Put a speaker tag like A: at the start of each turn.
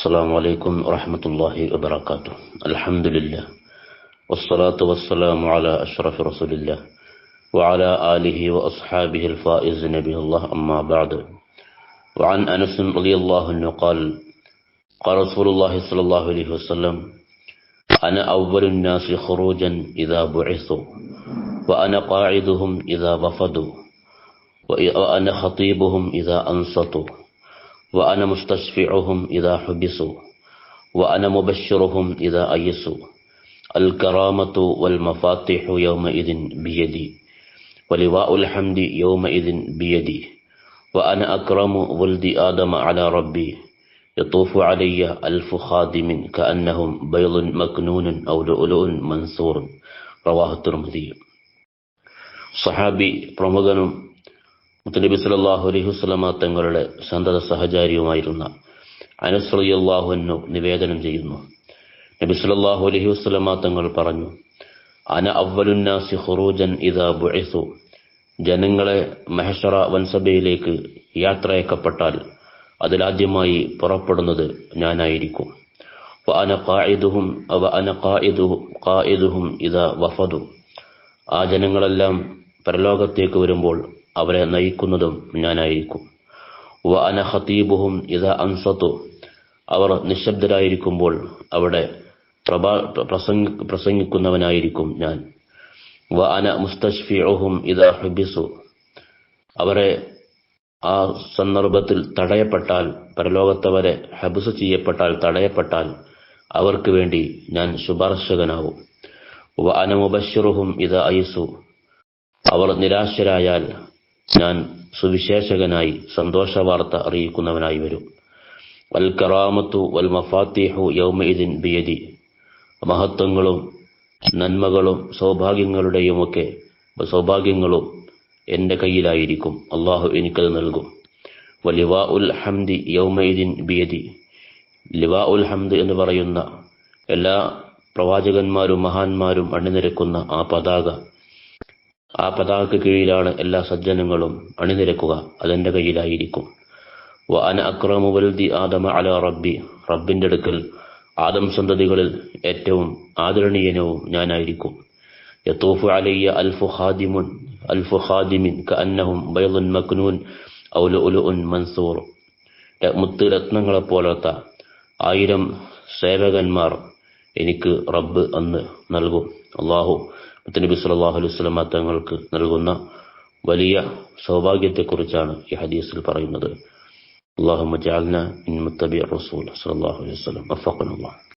A: السلام عليكم ورحمة الله وبركاته. الحمد لله. والصلاة والسلام على أشرف رسول الله وعلى آله وأصحابه الفائز نبي الله أما بعد. وعن أنس رضي الله عنه قال قال رسول الله صلى الله عليه وسلم أنا أول الناس خروجا إذا بعثوا وأنا قاعدهم إذا وفدوا وأنا خطيبهم إذا أنصتوا. وأنا مستشفعهم إذا حبسوا وأنا مبشرهم إذا أيسوا الكرامة والمفاتيح يومئذ بيدي ولواء الحمد يومئذ بيدي وأنا أكرم ولد آدم على ربي يطوف علي ألف خادم كأنهم بيض مكنون أو لؤلؤ منثور رواه الترمذي സഹാബി പ്രമുഖനും മുത്തനബി സലാഹു അലൈഹി വസല്ലമ തങ്ങളുടെ സന്തത സഹചാരിയുമായിരുന്ന അനസ് റളിയല്ലാഹു അൻഹു നിവേദനം ചെയ്യുന്നു. നബി സലാഹു അലൈഹി വസല്ലമ തങ്ങൾ പറഞ്ഞു അന അവലുന്നാസി ഖുറൂജൻ ഇദാ ബുഴസു ജനങ്ങളെ മഹഷറ വൻസഭയിലേക്ക് യാത്രയക്കപ്പെട്ടാൽ അതിലാദ്യമായി പുറപ്പെടുന്നത് ഞാനായിരിക്കും. അന ഖായിദുഹും അന ഖായിദുഹും ഖായിദുഹും ഇദാ വഫദു. ആ ജനങ്ങളെല്ലാം പരലോകത്തേക്ക് വരുമ്പോൾ അവരെ നയിക്കുന്നതും ഞാനായിരിക്കും. വ അന ഖതീബുഹും ഇത അൻസത്തു. അവർ നിശബ്ദരായിരിക്കുമ്പോൾ അവിടെ പ്രഭാ പ്രസംഗ പ്രസംഗിക്കുന്നവനായിരിക്കും ഞാൻ. വ അന മുസ്തഷ്ഫിഉഹും ഇത ഹബിസു. അവരെ ആ സന്ദർഭത്തിൽ തടയപ്പെട്ടാൽ പരലോകത്തവരെ ഹബുസ് ചെയ്യപ്പെട്ടാൽ തടയപ്പെട്ടാൽ അവർക്ക് വേണ്ടി ഞാൻ ശുപാർശകനാവും. വ അനമുബഷിറുഹും ഇത ഐസു. അവർ നിരാശരായാൽ ഞാൻ സുവിശേഷകനായി സന്തോഷ വാർത്ത അറിയിക്കുന്നവനായി വരും. വൽ കറാമത്തു വൽ മഫാത്തിഹു യൗമഇദിൻ ബിയദി. മഹത്വങ്ങളും നന്മകളും സൗഭാഗ്യങ്ങളുടെയുമൊക്കെ സൗഭാഗ്യങ്ങളും എന്റെ കയ്യിലായിരിക്കും. അള്ളാഹു എനിക്കത് നൽകും. വലിവാ ഉൽ ഹംദി യൗമൈദിൻ ബിയതി ലിവാ ഉൽ ഹംദ് എന്ന് പറയുന്ന എല്ലാ പ്രവാചകന്മാരും മഹാന്മാരും അണിനിരക്കുന്ന ആ പതാക ആ പതാക കീഴിലാണ് എല്ലാ സജ്ജനങ്ങളും അണിനിരക്കുക. അതെന്റെ കയ്യിലായിരിക്കും. വ അന അക്രമു വലുതി ആദമ അല റബ്ബി. റബ്ബിന്റെ അടുക്കൽ ആദം സന്തതികളിൽ ഏറ്റവും ആദരണീയനവും ഞാനായിരിക്കും. യത്തൂഫു അലയ്യ അൽഫു ഹാദിമുൻ അൽഫു ഖാദിമിൻ കഅന്നഹും ബൈദുൻ മക്നൂൻ ഉലു ഉൻ മൻസൂർ. മുത്ത് രത്നങ്ങളെ പോലത്ത ആയിരം സേവകന്മാർ എനിക്ക് റബ്ബ് അന്ന് നൽകും. അള്ളാഹു നബി സല്ലാഹു അലൈവല്ല തങ്ങൾക്ക് നൽകുന്ന വലിയ സൗഭാഗ്യത്തെക്കുറിച്ചാണ് ഈ ഹദീസിൽ പറയുന്നത്. അള്ളാഹു മജാലിന ഇൻ മുത്തബി റസൂൽ സല്ലാഹു അലൈഹി വസ്ലം